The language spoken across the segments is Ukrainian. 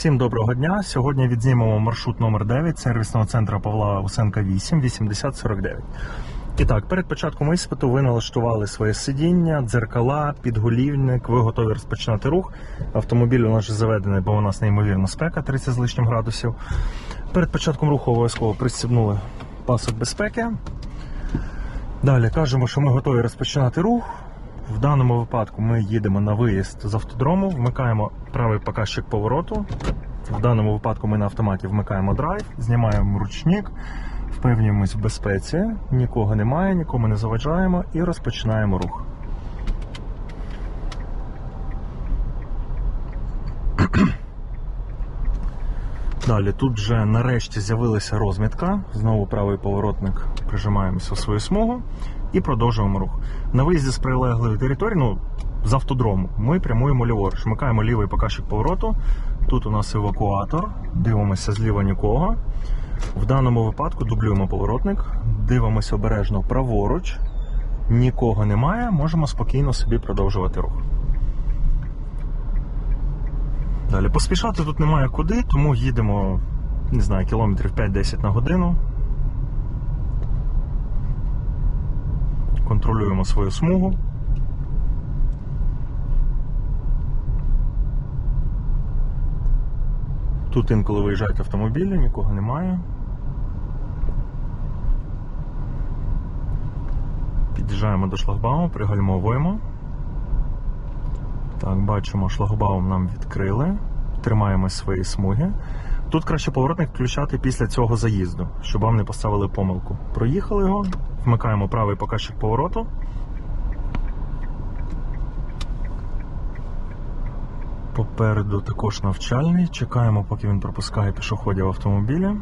Всім доброго дня. Сьогодні відзнімемо маршрут номер 9 сервісного центру Павла Усенка 8 8049. І так, перед початком іспиту ви налаштували своє сидіння, дзеркала, підголівник. Ви готові розпочинати рух. Автомобіль у нас вже заведений, бо у нас неймовірна спека 30 з лишнім градусів. Перед початком руху обов'язково пристібнули пасок безпеки. Далі кажемо, що ми готові розпочинати рух. В даному випадку ми їдемо на виїзд з автодрому, вмикаємо правий показчик повороту. В даному випадку ми на автоматі вмикаємо драйв, знімаємо ручник, впевнюємось в безпеці, нікого немає, нікому не заважаємо і розпочинаємо рух. Далі тут вже нарешті з'явилася розмітка. Знову правий поворотник прижимаємося у свою смугу і продовжуємо рух. На виїзді з прилеглої території, ну з автодрому, ми прямуємо ліворуч. Вмикаємо лівий показчик повороту. Тут у нас евакуатор, дивимося зліва нікого. В даному випадку дублюємо поворотник, дивимося обережно праворуч, нікого немає, можемо спокійно собі продовжувати рух. Далі поспішати тут немає куди, тому їдемо, не знаю, кілометрів 5-10 на годину. Контролюємо свою смугу. Тут інколи виїжджають автомобілі, нікого немає. Під'їжджаємо до шлагбауму, пригальмовуємо. Так, бачимо, шлагбаум нам відкрили. Тримаємось своєї смуги. Тут краще поворотник включати після цього заїзду, щоб вам не поставили помилку. Проїхали його, вмикаємо правий показчик повороту. Попереду також навчальний. Чекаємо, поки він пропускає пішоходів автомобіля.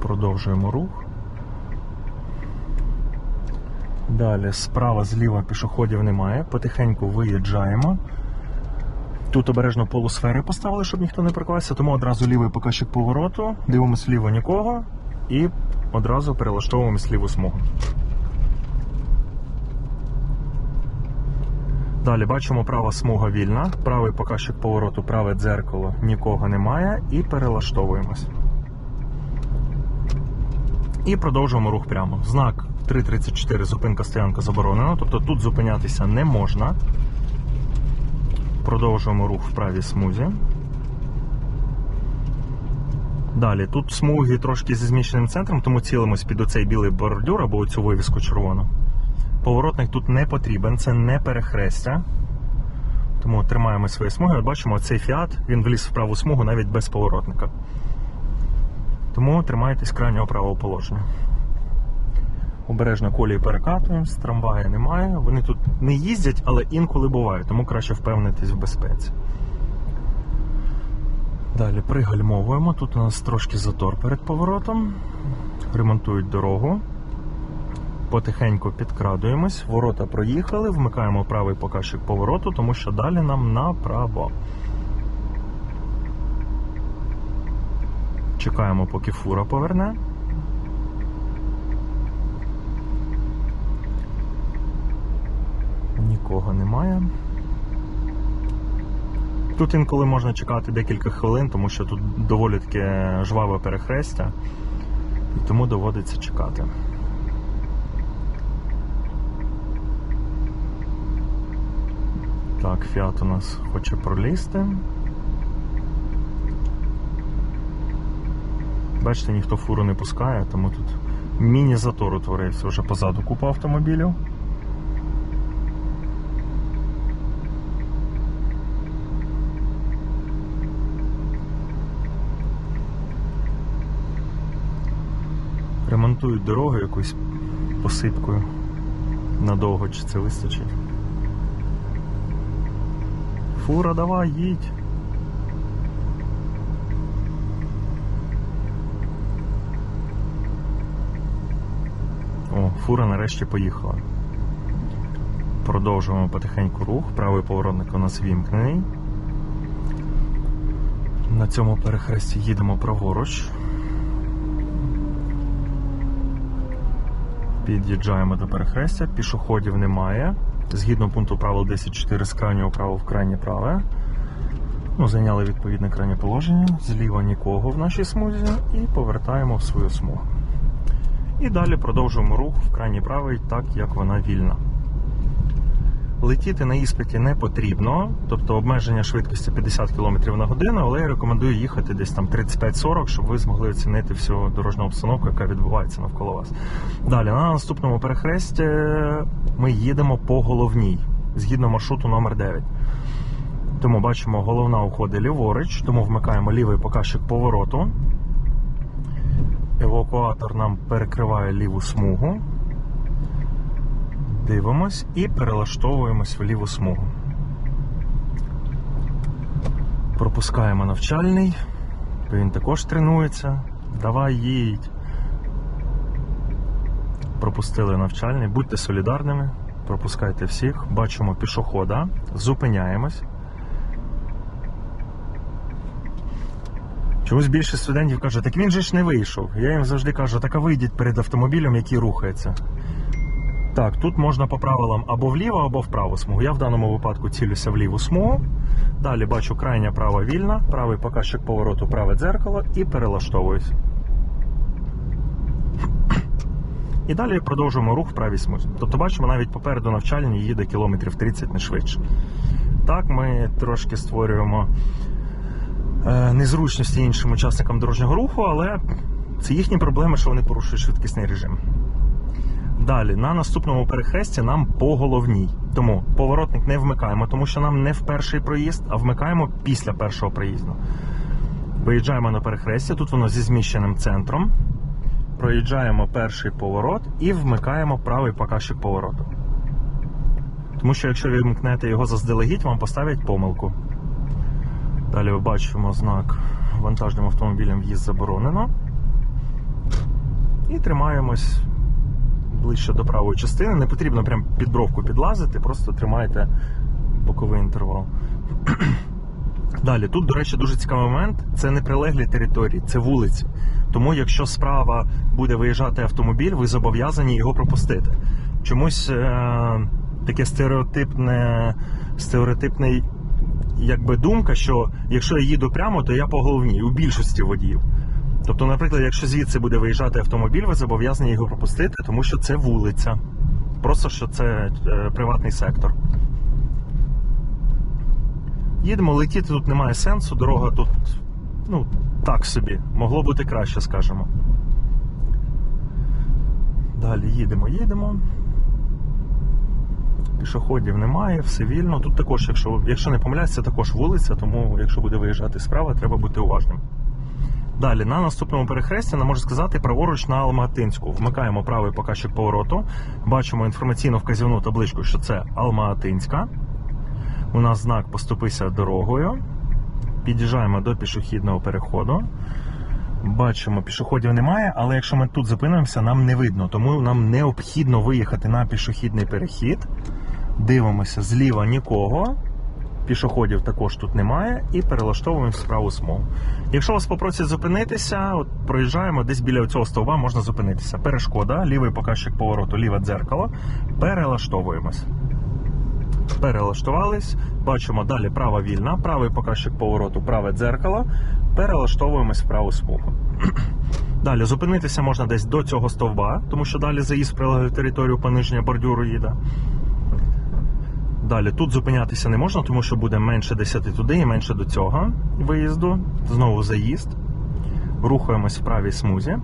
Продовжуємо рух. Далі справа зліва пішоходів немає. Потихеньку виїжджаємо. Тут обережно полусфери поставили, щоб ніхто не прикладався, тому одразу лівий показчик повороту, дивимося ліво нікого і одразу перелаштовуємось ліву смугу. Далі бачимо права смуга вільна, правий показчик повороту, праве дзеркало, нікого немає і перелаштовуємось. І продовжуємо рух прямо. Знак 3.34 зупинка стоянка заборонена, тобто тут зупинятися не можна. Продовжуємо рух в правій смузі. Далі, тут смуги трошки зі зміщеним центром, тому цілимось під оцей білий бордюр або оцю вивіску червону. Поворотник тут не потрібен, це не перехрестя. Тому тримаємо свої смуги. От бачимо, цей фіат він вліз в праву смугу навіть без поворотника. Тому тримайтесь крайнього правого положення. Обережно колії перекатуємось, трамвая немає. Вони тут не їздять, але інколи бувають, тому краще впевнитись в безпеці. Далі пригальмовуємо. Тут у нас трошки затор перед поворотом. Ремонтують дорогу. Потихеньку підкрадуємось, ворота проїхали, вмикаємо правий показчик повороту, тому що далі нам направо. Чекаємо, поки фура поверне. Нікого немає. Тут інколи можна чекати декілька хвилин, тому що тут доволі таке жваве перехрестя, і тому доводиться чекати. Так, фіат у нас хоче пролізти. Бачите, ніхто фуру не пускає, тому тут міні-затор утворився вже позаду купа автомобілів. Ремонтують дорогу якусь посипкою. Надовго чи це вистачить. Фура, давай, їдь. О, фура нарешті поїхала. Продовжуємо потихеньку рух. Правий поворотник у нас вімкнений. На цьому перехресті їдемо праворуч. Під'їжджаємо до перехрестя, пішоходів немає. Згідно пункту правил 10.4 з крайнього права в крайнє праве. Ну, зайняли відповідне крайнє положення. Зліва нікого в нашій смузі і повертаємо в свою смугу. І далі продовжуємо рух в крайній правий, так як вона вільна. Летіти на іспиті не потрібно, тобто обмеження швидкості 50 км на годину, але я рекомендую їхати десь там 35-40, щоб ви змогли оцінити всю дорожню обстановку, яка відбувається навколо вас. Далі, на наступному перехресті ми їдемо по головній, згідно маршруту номер 9 Тому бачимо, головна уходить ліворуч, тому вмикаємо лівий показчик повороту. Евакуатор нам перекриває ліву смугу. Дивимось і перелаштовуємось в ліву смугу. Пропускаємо навчальний. Він також тренується. Давай їдь. Пропустили навчальний. Будьте солідарними, пропускайте всіх. Бачимо пішохода, зупиняємось. Чомусь більше студентів каже, так він же ж не вийшов. Я їм завжди кажу, так а вийдіть перед автомобілем, який рухається. Так, тут можна по правилам або вліво, або в праву смугу. Я в даному випадку цілюся в ліву смугу. Далі бачу крайня права вільна, правий показчик повороту, праве дзеркало і перелаштовуюсь. І далі продовжуємо рух в правій смузі. Тобто бачимо, навіть попереду навчальні їде кілометрів 30 не швидше. Так, ми трошки створюємо е, незручності іншим учасникам дорожнього руху, але це їхні проблеми, що вони порушують швидкісний режим. Далі, на наступному перехресті нам по головній. Тому поворотник не вмикаємо, тому що нам не в перший проїзд, а вмикаємо після першого проїзду. Виїжджаємо на перехрестя, тут воно зі зміщеним центром. Проїжджаємо перший поворот і вмикаємо правий показчик повороту. Тому що якщо ви вмкнете його заздалегідь, вам поставлять помилку. Далі ми бачимо знак вантажним автомобілям в'їзд заборонено. І тримаємось ближче до правої частини. Не потрібно прям під бровку підлазити, просто тримайте боковий інтервал. Далі, тут, до речі, дуже цікавий момент. Це не прилеглі території, це вулиці. Тому, якщо справа буде виїжджати автомобіль, ви зобов'язані його пропустити. Чомусь е- таке стереотипне, стереотипний якби думка, що якщо я їду прямо, то я по головній у більшості водіїв. Тобто, наприклад, якщо звідси буде виїжджати автомобіль, ви зобов'язані його пропустити, тому що це вулиця. Просто що це е, приватний сектор. Їдемо, летіти тут немає сенсу, дорога тут, ну, так собі. Могло бути краще, скажімо. Далі їдемо, їдемо. Пішоходів немає, все вільно. Тут також, якщо, якщо не помиляюсь, також вулиця, тому якщо буде виїжджати справа, треба бути уважним. Далі, на наступному перехресті нам може сказати праворуч на Алматинську. Вмикаємо правий показчик повороту. Бачимо інформаційну вказівну табличку, що це Алматинська. У нас знак Поступися дорогою. Під'їжджаємо до пішохідного переходу. Бачимо, пішоходів немає, але якщо ми тут зупинимося, нам не видно. Тому нам необхідно виїхати на пішохідний перехід. Дивимося зліва нікого. Пішоходів також тут немає, і перелаштовуємо в справу смугу. Якщо вас попросять зупинитися, от проїжджаємо десь біля цього стовба, можна зупинитися. Перешкода, лівий показчик повороту, ліве дзеркало. Перелаштовуємось. Перелаштувались. Бачимо далі права вільна, правий показчик повороту, праве дзеркало. Перелаштовуємось в праву смугу. Далі зупинитися можна десь до цього стовба, тому що далі заїзд в територію пониження бордюру їде. Далі тут зупинятися не можна, тому що буде менше 10 туди і менше до цього виїзду. Знову заїзд. Рухаємось в правій смузі.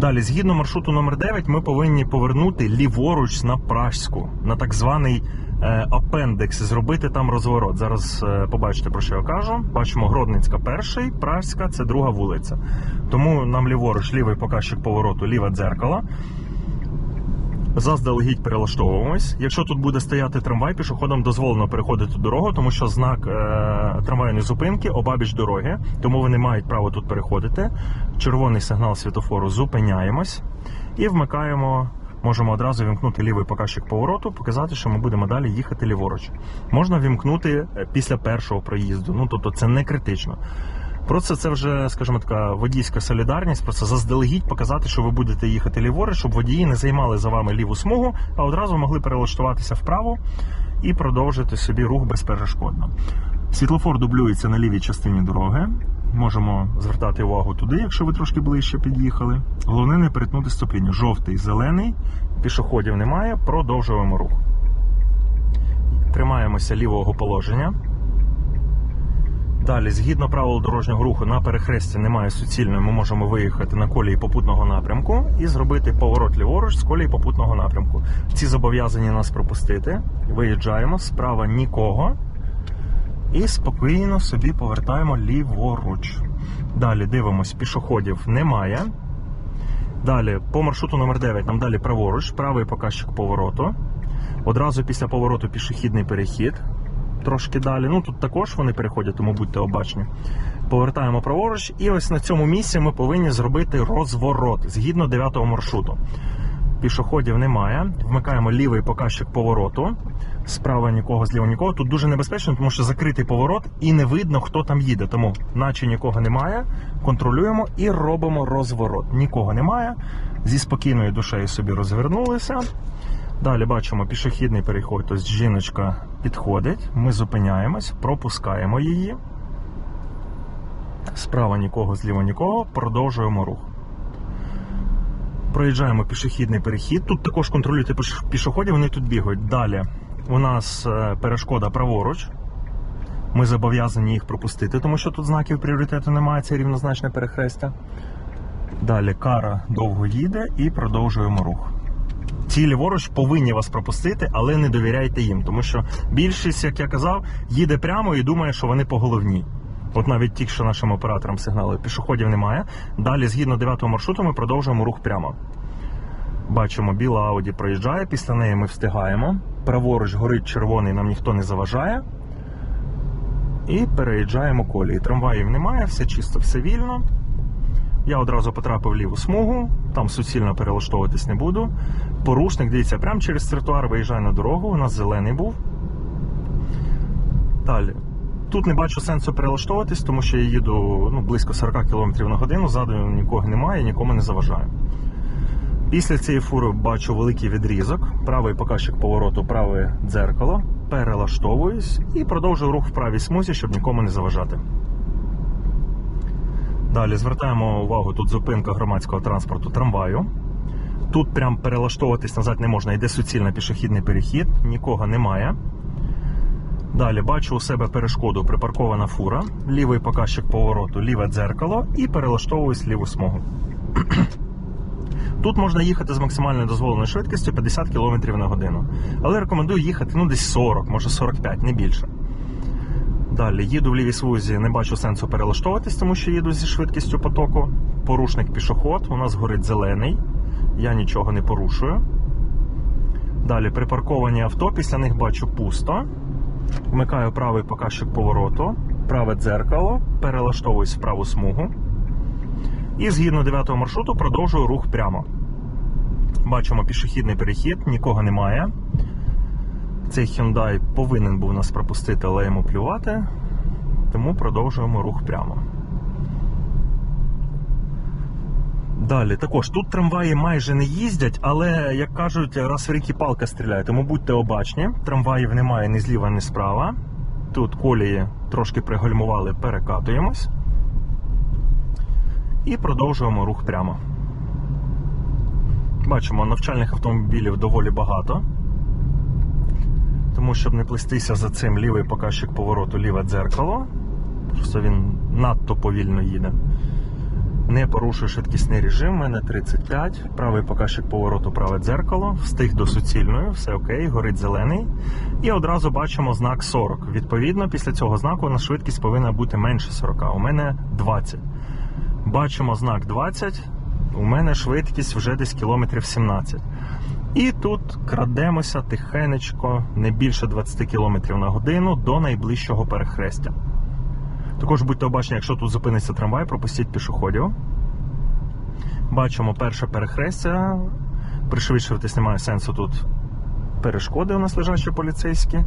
Далі, згідно маршруту номер 9 ми повинні повернути ліворуч на Пражську, на так званий е, апендекс, зробити там розворот. Зараз е, побачите, про що я кажу. Бачимо Гродницька перший, Пражська це друга вулиця. Тому нам ліворуч, лівий показчик повороту, ліве дзеркало. Заздалегідь перелаштовуємось. Якщо тут буде стояти трамвай, пішоходам дозволено переходити дорогу, тому що знак е, трамвайної зупинки обабіч дороги, тому вони мають право тут переходити. Червоний сигнал світофору зупиняємось і вмикаємо. Можемо одразу вімкнути лівий показчик повороту, показати, що ми будемо далі їхати ліворуч. Можна вімкнути е, після першого проїзду. Ну тобто це не критично. Просто це вже, скажімо така, водійська солідарність, просто заздалегідь показати, що ви будете їхати ліворуч, щоб водії не займали за вами ліву смугу, а одразу могли перелаштуватися вправо і продовжити собі рух безперешкодно. Світлофор дублюється на лівій частині дороги. Можемо звертати увагу туди, якщо ви трошки ближче під'їхали. Головне не перетнути стоп-лінію. Жовтий, зелений, пішоходів немає, продовжуємо рух. Тримаємося лівого положення. Далі, згідно правил дорожнього руху, на перехресті немає суцільної, ми можемо виїхати на колії попутного напрямку і зробити поворот ліворуч з колії попутного напрямку. Ці зобов'язані нас пропустити. Виїжджаємо, справа нікого. І спокійно собі повертаємо ліворуч. Далі дивимось, пішоходів немає. Далі по маршруту номер 9 нам далі праворуч, правий показчик повороту. Одразу після повороту пішохідний перехід. Трошки далі. Ну тут також вони переходять, тому будьте обачні. Повертаємо праворуч, і ось на цьому місці ми повинні зробити розворот згідно 9 маршруту. Пішоходів немає. Вмикаємо лівий показчик повороту. Справа нікого, зліва нікого. Тут дуже небезпечно, тому що закритий поворот і не видно, хто там їде. Тому, наче нікого немає, контролюємо і робимо розворот. Нікого немає. Зі спокійною душею собі розвернулися. Далі бачимо пішохідний переход. Тобто жіночка підходить, ми зупиняємось, пропускаємо її. Справа нікого, зліва нікого, продовжуємо рух. Проїжджаємо пішохідний перехід. Тут також контролюйте пішоходів, вони тут бігають. Далі у нас е, перешкода праворуч. Ми зобов'язані їх пропустити, тому що тут знаків пріоритету немає, це рівнозначне перехрестя. Далі кара довго їде і продовжуємо рух. Ці ліворуч повинні вас пропустити, але не довіряйте їм, тому що більшість, як я казав, їде прямо і думає, що вони по головній. От навіть тільки що нашим операторам сигнали пішоходів немає. Далі, згідно 9 маршруту, ми продовжуємо рух прямо. Бачимо, біла Ауді проїжджає, після неї ми встигаємо. Праворуч горить червоний, нам ніхто не заважає. І переїжджаємо колії. Трамваїв немає, все чисто, все вільно. Я одразу потрапив в ліву смугу, там суцільно перелаштовуватись не буду. Порушник, дивіться, прямо через тротуар виїжджає на дорогу, у нас зелений був. Далі. Тут не бачу сенсу перелаштовуватись, тому що я їду ну, близько 40 км на годину, ззаду нікого немає, нікому не заважаю. Після цієї фури бачу великий відрізок, правий показчик повороту, праве дзеркало, перелаштовуюсь і продовжую рух в правій смузі, щоб нікому не заважати. Далі звертаємо увагу, тут зупинка громадського транспорту трамваю. Тут прям перелаштовуватись назад не можна, йде суцільно пішохідний перехід, нікого немає. Далі бачу у себе перешкоду, припаркована фура, лівий показчик повороту, ліве дзеркало і перелаштовуюсь ліву смугу. Тут можна їхати з максимальною дозволеною швидкістю 50 км на годину. Але рекомендую їхати ну, десь 40, може 45, не більше. Далі їду в лівій смузі, не бачу сенсу перелаштовуватись, тому що їду зі швидкістю потоку. Порушник пішоход, у нас горить зелений, я нічого не порушую. Далі припарковані авто, після них бачу пусто. Вмикаю правий показчик повороту, праве дзеркало, перелаштовуюсь в праву смугу. І згідно 9 маршруту продовжую рух прямо. Бачимо пішохідний перехід, нікого немає. Цей Hyundai повинен був нас пропустити, але йому плювати. Тому продовжуємо рух прямо. Далі також тут трамваї майже не їздять, але, як кажуть, раз в рік і палка стріляє, тому будьте обачні. Трамваїв немає ні зліва, ні справа. Тут колії трошки пригальмували, перекатуємось. І продовжуємо рух прямо. Бачимо, навчальних автомобілів доволі багато. Тому, щоб не плестися за цим лівий показчик повороту, ліве дзеркало. Просто він надто повільно їде. Не порушую швидкісний режим, у мене 35, правий показчик повороту, праве дзеркало, встиг до суцільної, все окей, горить зелений. І одразу бачимо знак 40. Відповідно, після цього знаку у швидкість повинна бути менше 40. У мене 20. Бачимо знак 20. У мене швидкість вже десь кілометрів 17. І тут крадемося тихенечко, не більше 20 км на годину до найближчого перехрестя. Також будьте обачні, якщо тут зупиниться трамвай, пропустіть пішоходів. Бачимо перше перехрестя. Пришвидшуватись немає сенсу тут перешкоди у нас лежачі поліцейські.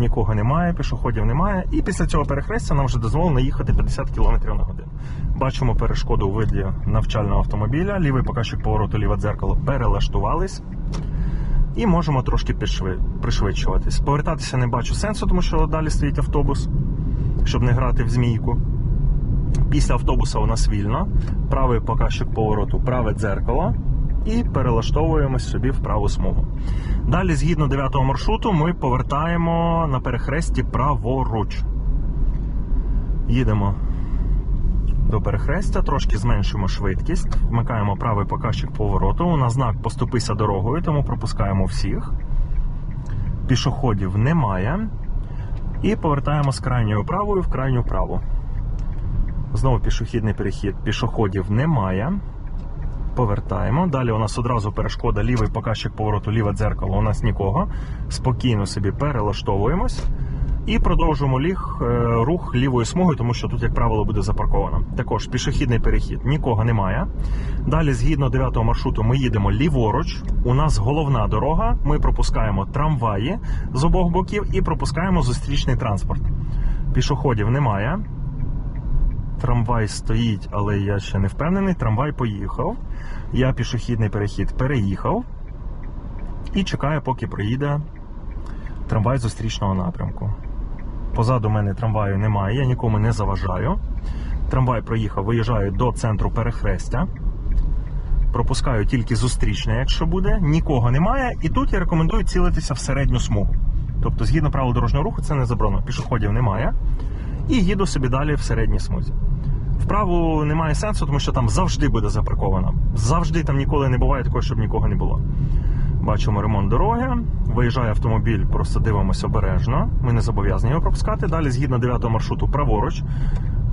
Нікого немає, пішоходів немає. І після цього перехрестя нам вже дозволено їхати 50 км на годину. Бачимо перешкоду у виді навчального автомобіля, лівий показчик повороту, ліве дзеркало перелаштувались. І можемо трошки пришвидшуватись. Повертатися не бачу сенсу, тому що далі стоїть автобус. щоб не грати в змійку. Після автобуса у нас вільно. Правий показчик повороту, праве дзеркало. І перелаштовуємось собі в праву смугу. Далі, згідно 9-го маршруту, ми повертаємо на перехресті праворуч. Їдемо до перехрестя, трошки зменшуємо швидкість, вмикаємо правий показчик повороту. У нас знак поступися дорогою, тому пропускаємо всіх. Пішоходів немає. І повертаємо з крайньою правою в крайню праву. Знову пішохідний перехід. Пішоходів немає. Повертаємо. Далі у нас одразу перешкода, лівий показчик повороту, ліве дзеркало. У нас нікого. Спокійно собі перелаштовуємось. І продовжуємо ліг, е, рух лівою смугою, тому що тут, як правило, буде запарковано. Також пішохідний перехід, нікого немає. Далі, згідно 9 маршруту, ми їдемо ліворуч. У нас головна дорога. Ми пропускаємо трамваї з обох боків і пропускаємо зустрічний транспорт. Пішоходів немає. Трамвай стоїть, але я ще не впевнений. Трамвай поїхав. Я пішохідний перехід переїхав і чекаю, поки проїде трамвай зустрічного напрямку. Позаду мене трамваю немає, я нікому не заважаю. Трамвай проїхав, виїжджаю до центру перехрестя. Пропускаю тільки зустрічне, якщо буде, нікого немає. І тут я рекомендую цілитися в середню смугу. Тобто, згідно правил дорожнього руху, це не заборонено. Пішоходів немає. І їду собі далі в середній смузі. Вправо немає сенсу, тому що там завжди буде запарковано. Завжди там ніколи не буває такого, щоб нікого не було. Бачимо ремонт дороги. Виїжджає автомобіль, просто дивимося обережно. Ми не зобов'язані його пропускати. Далі, згідно 9 маршруту, праворуч.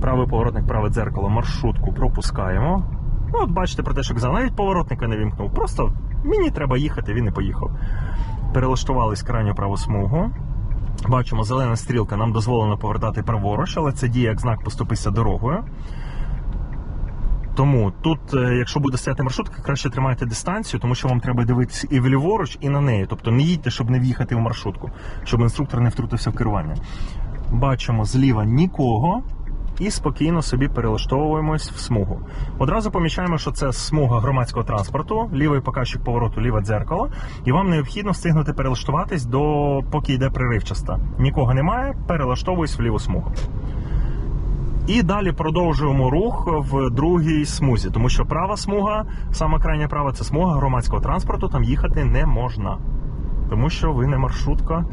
Правий поворотник, праве дзеркало, маршрутку пропускаємо. Ну, от бачите про те, що казав, навіть поворотника не вімкнув. Просто мені треба їхати, він не поїхав. Перелаштувались крайню праву смугу. Бачимо, зелена стрілка нам дозволено повертати праворуч, але це діє як знак поступися дорогою. Тому тут, е, якщо буде стояти маршрутка, краще тримайте дистанцію, тому що вам треба дивитися і вліворуч, і на неї. Тобто не їдьте, щоб не в'їхати в маршрутку, щоб інструктор не втрутився в керування. Бачимо зліва нікого. І спокійно собі перелаштовуємось в смугу. Одразу помічаємо, що це смуга громадського транспорту, лівий показчик повороту, ліве дзеркало, і вам необхідно встигнути перелаштуватись до поки йде приривчаста. Нікого немає, перелаштовуюсь в ліву смугу. І далі продовжуємо рух в другій смузі, тому що права смуга, саме крайня права, це смуга громадського транспорту, там їхати не можна. Тому що ви не маршрутка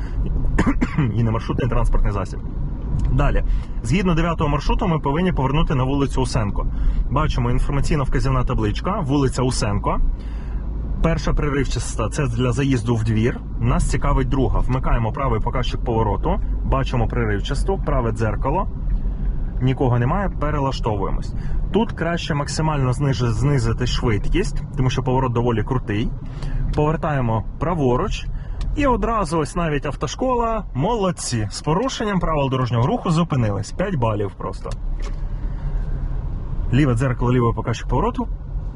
і не маршрутний транспортний засіб. Далі, згідно 9-го маршруту, ми повинні повернути на вулицю Усенко. Бачимо інформаційно вказівна табличка, вулиця Усенко. Перша приривчаста це для заїзду в двір. Нас цікавить друга. Вмикаємо правий показчик повороту, бачимо приривчасту, праве дзеркало. Нікого немає, перелаштовуємось. Тут краще максимально знизити швидкість, тому що поворот доволі крутий. Повертаємо праворуч. І одразу ось навіть автошкола молодці. З порушенням правил дорожнього руху зупинились. 5 балів просто. Ліве дзеркало, лівий показчик повороту.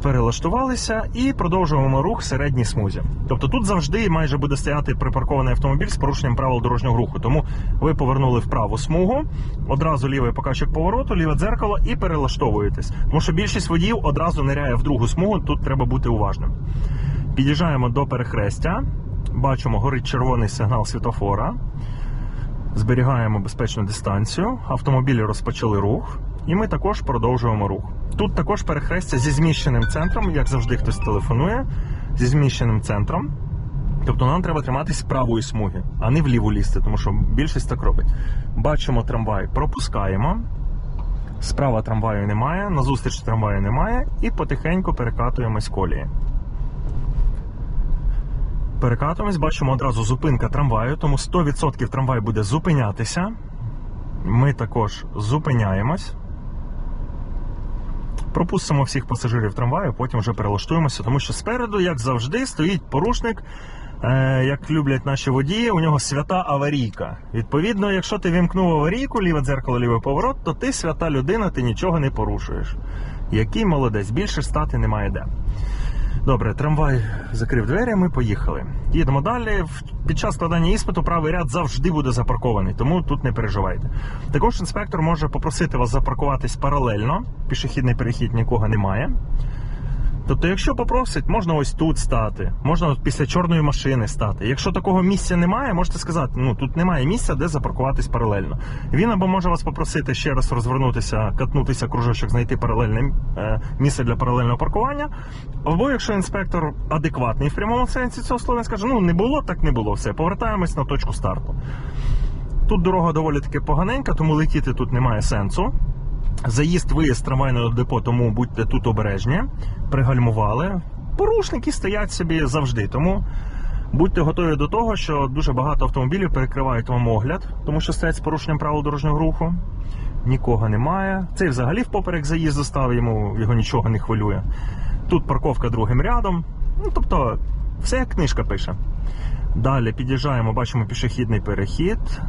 Перелаштувалися і продовжуємо рух середній смузі. Тобто тут завжди майже буде стояти припаркований автомобіль з порушенням правил дорожнього руху. Тому ви повернули в праву смугу, одразу лівий показчик повороту, ліве дзеркало і перелаштовуєтесь. Тому що більшість водіїв одразу ниряє в другу смугу, тут треба бути уважним. Під'їжджаємо до перехрестя, бачимо, горить червоний сигнал світофора. Зберігаємо безпечну дистанцію, автомобілі розпочали рух, і ми також продовжуємо рух. Тут також перехрестя зі зміщеним центром, як завжди хтось телефонує, зі зміщеним центром. Тобто нам треба триматись правої смуги, а не в ліву лізти, тому що більшість так робить. Бачимо трамвай, пропускаємо. Справа трамваю немає, назустріч трамваю немає, і потихеньку перекатуємось колії. Перекатуємось, бачимо одразу зупинка трамваю, тому 100% трамвай буде зупинятися. Ми також зупиняємось. Пропустимо всіх пасажирів трамваю, потім вже перелаштуємося, тому що спереду, як завжди, стоїть порушник. Е, як люблять наші водії, у нього свята аварійка. Відповідно, якщо ти вімкнув аварійку, ліве дзеркало, лівий поворот, то ти свята людина, ти нічого не порушуєш. Який молодець, більше стати немає де. Добре, трамвай закрив двері, ми поїхали. Їдемо далі. Під час складання іспиту правий ряд завжди буде запаркований, тому тут не переживайте. Також інспектор може попросити вас запаркуватись паралельно. Пішохідний перехід нікого немає. Тобто, якщо попросить, можна ось тут стати, можна після чорної машини стати. Якщо такого місця немає, можете сказати, ну тут немає місця, де запаркуватись паралельно. Він або може вас попросити ще раз розвернутися, катнутися кружочок, знайти паралельне е, місце для паралельного паркування. Або якщо інспектор адекватний в прямому сенсі цього слова, він скаже, ну не було, так не було. Все, повертаємось на точку старту. Тут дорога доволі таки поганенька, тому летіти тут немає сенсу. Заїзд, виїзд трамвайного депо, тому будьте тут обережні. Пригальмували. Порушники стоять собі завжди. Тому будьте готові до того, що дуже багато автомобілів перекривають вам огляд, тому що стоять з порушенням правил дорожнього руху. Нікого немає. Цей взагалі впоперек заїзду став, йому його нічого не хвилює. Тут парковка другим рядом. Ну, тобто, все як книжка пише. Далі під'їжджаємо, бачимо пішохідний перехід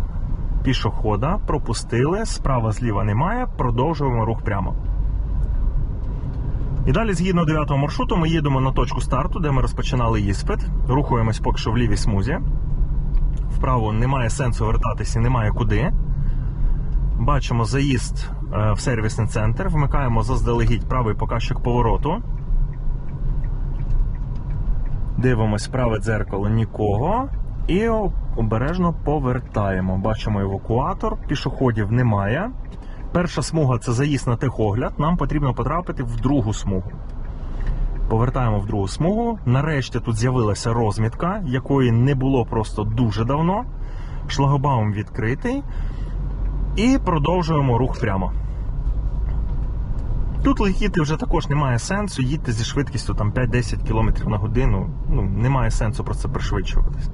пішохода, пропустили, справа зліва немає, продовжуємо рух прямо. І далі, згідно 9 маршруту, ми їдемо на точку старту, де ми розпочинали іспит. Рухаємось поки що в лівій смузі. Вправо немає сенсу вертатися, немає куди. Бачимо заїзд е, в сервісний центр, вмикаємо заздалегідь правий показчик повороту. Дивимось праве дзеркало нікого. І обережно повертаємо. Бачимо евакуатор, пішоходів немає. Перша смуга це заїзд на техогляд. Нам потрібно потрапити в другу смугу. Повертаємо в другу смугу. Нарешті тут з'явилася розмітка, якої не було просто дуже давно. Шлагобаум відкритий. І продовжуємо рух прямо. Тут летіти вже також немає сенсу, їдьте зі швидкістю 5-10 км на годину. Ну, немає сенсу про це пришвидшуватись.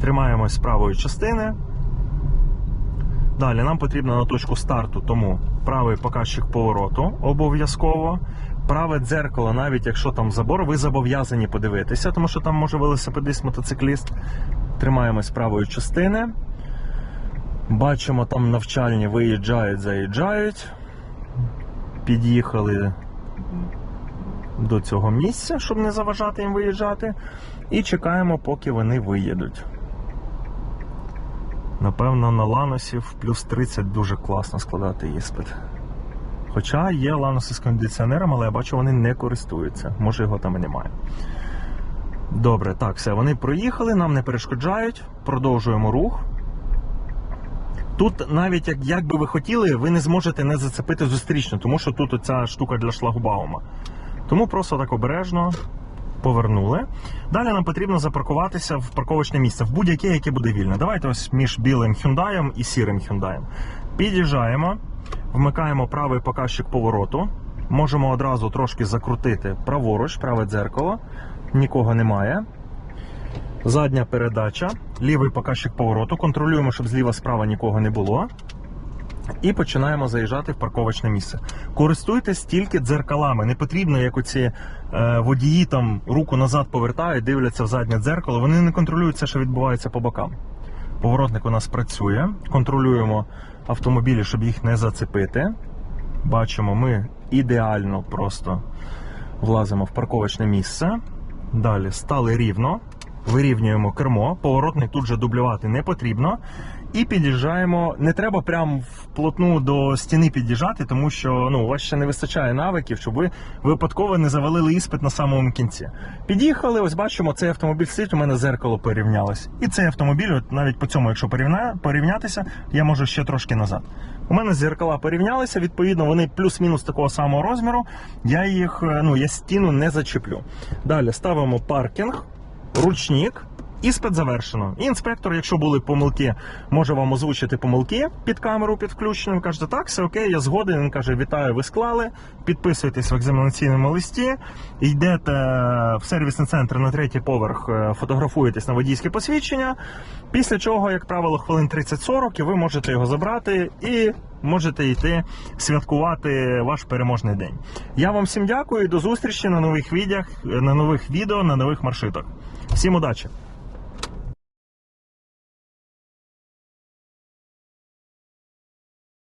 Тримаємось правої частини. Далі нам потрібно на точку старту, тому правий показчик повороту обов'язково. Праве дзеркало, навіть якщо там забор, ви зобов'язані подивитися, тому що там може велосипедист, мотоцикліст. Тримаємось правої частини. Бачимо, там навчальні виїжджають, заїжджають. Під'їхали до цього місця, щоб не заважати їм виїжджати. І чекаємо, поки вони виїдуть. Напевно, на ланосів плюс 30 дуже класно складати іспит. Хоча є ланоси з кондиціонером, але я бачу, вони не користуються. Може його там і немає. Добре, так, все, вони проїхали, нам не перешкоджають. Продовжуємо рух. Тут навіть як, як би ви хотіли, ви не зможете не зацепити зустрічну, тому що тут оця штука для шлагбаума. Тому просто так обережно повернули. Далі нам потрібно запаркуватися в парковочне місце, в будь-яке, яке буде вільне. Давайте ось між білим Hyundai і сірим Hyundai. Під'їжджаємо, вмикаємо правий показчик повороту. Можемо одразу трошки закрутити праворуч, праве дзеркало. Нікого немає. Задня передача, лівий показчик повороту. Контролюємо, щоб зліва справа нікого не було. І починаємо заїжджати в парковочне місце. Користуйтесь тільки дзеркалами. Не потрібно, як оці е, водії там руку назад повертають, дивляться в заднє дзеркало. Вони не контролюють все, що відбувається по бокам. Поворотник у нас працює. Контролюємо автомобілі, щоб їх не зацепити. Бачимо, ми ідеально просто влазимо в парковочне місце. Далі стали рівно. Вирівнюємо кермо, поворотник тут же дублювати не потрібно. І під'їжджаємо. Не треба прям вплотну до стіни під'їжджати, тому що ну, у вас ще не вистачає навиків, щоб ви випадково не завалили іспит на самому кінці. Під'їхали, ось бачимо, цей автомобіль стоїть, у мене зеркало порівнялось. І цей автомобіль, от навіть по цьому, якщо порівня... порівнятися, я можу ще трошки назад. У мене зеркала порівнялися, відповідно, вони плюс-мінус такого самого розміру. Я їх, ну, я стіну не зачеплю. Далі ставимо паркінг ручник. Іспит завершено. Інспектор, якщо були помилки, може вам озвучити помилки під камеру під включенням. Кажете, так, все окей, я згоден. Він каже: Вітаю, ви склали. Підписуєтесь в екзаменаційному листі, йдете в сервісний центр на третій поверх, е, фотографуєтесь на водійське посвідчення. Після чого, як правило, хвилин 30-40, і ви можете його забрати і можете йти святкувати ваш переможний день. Я вам всім дякую і до зустрічі на нових відео, на нових відео, на нових маршрутах. Всім удачі!